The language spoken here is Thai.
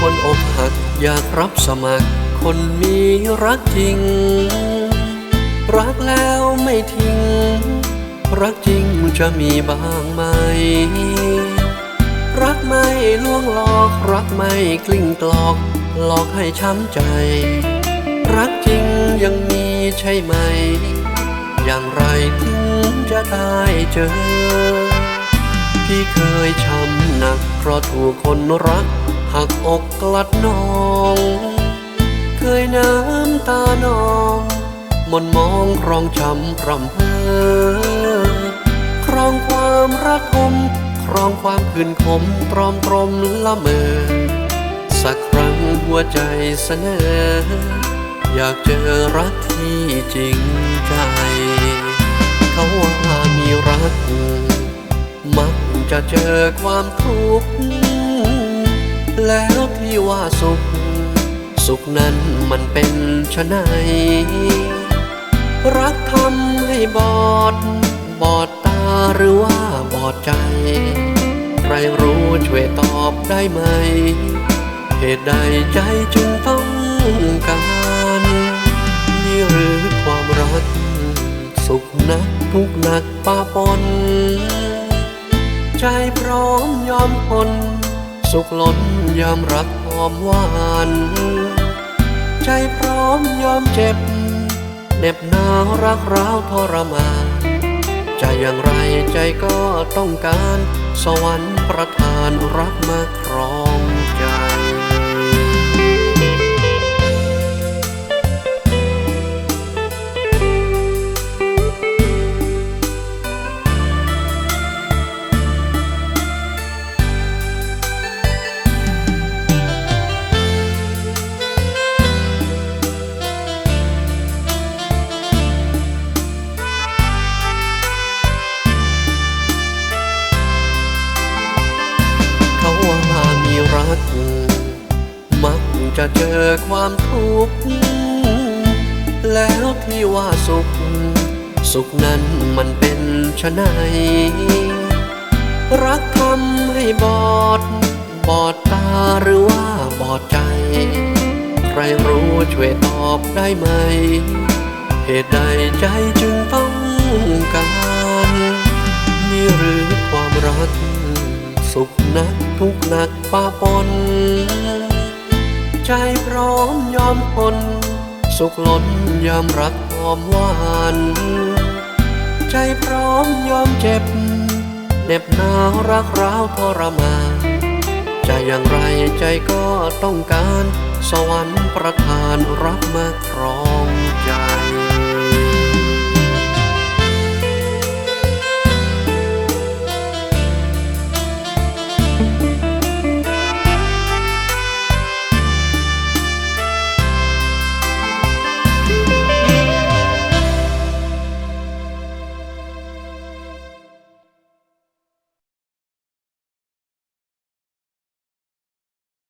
คนอยากรับสมัคร คนมีรักจริง รักแล้วไม่ทิ้ง รักจริงจะมีบ้างไหม รักไม่ลวงหลอก รักไม่กลิ้งกลอก หลอกให้ช้ำใจ รักจริงยังมีใช่ไหม อย่างไรถึงจะได้เจอ พี่เคยช้ำหนักเพราะถูกคนรัก หักอกกลัดน้อง เคยน้ำตานองมนมองครองช้ำพรำเพอครองความรักคมครองความคืนคมตรอมตรมละเมอ สักครั้งหัวใจเสนอ อยากเจอรักที่จริงใจ เขาว่ามีรัก มักจะเจอความทุกข์ แล้วที่ว่าสุข สุขนั้นมันเป็นชะไหนรักทำให้บอด บอดตาหรือว่าบอดใจ ใครรู้ช่วยตอบได้ไหม เหตุใดใจจึงต้องการนี่หรือความรัก สุขนักทุกหนักป้าปน ใจพร้อมยอมทน สุขล้นยอมรักหอมหวาน ใจพร้อมยอมเจ็บเหน็บหนาวรักร้าวทรมานจะอย่างไรใจก็ต้องการ สวรรค์ประทานรักมาครองใจ ก มักจะเจอความทุกข์ แล้วที่ว่าสุข สุขนั้นมันเป็นชะไหนรักทำให้บอด บอดตาหรือว่าบอดใจ ใครรู้ช่วยตอบได้ไหม เหตุใดใจจึงต้องการ นี่หรือความรัก สุขนักทุกหนักป้าปน ใจพร้อมยอมทนสุขล้นยอมรักหอมหวานใจพร้อมยอมเจ็บเน็บหนาวรักร้าวทรมานจะอย่างไรใจก็ต้องการ สวรรค์ประทานรักมาครองใจ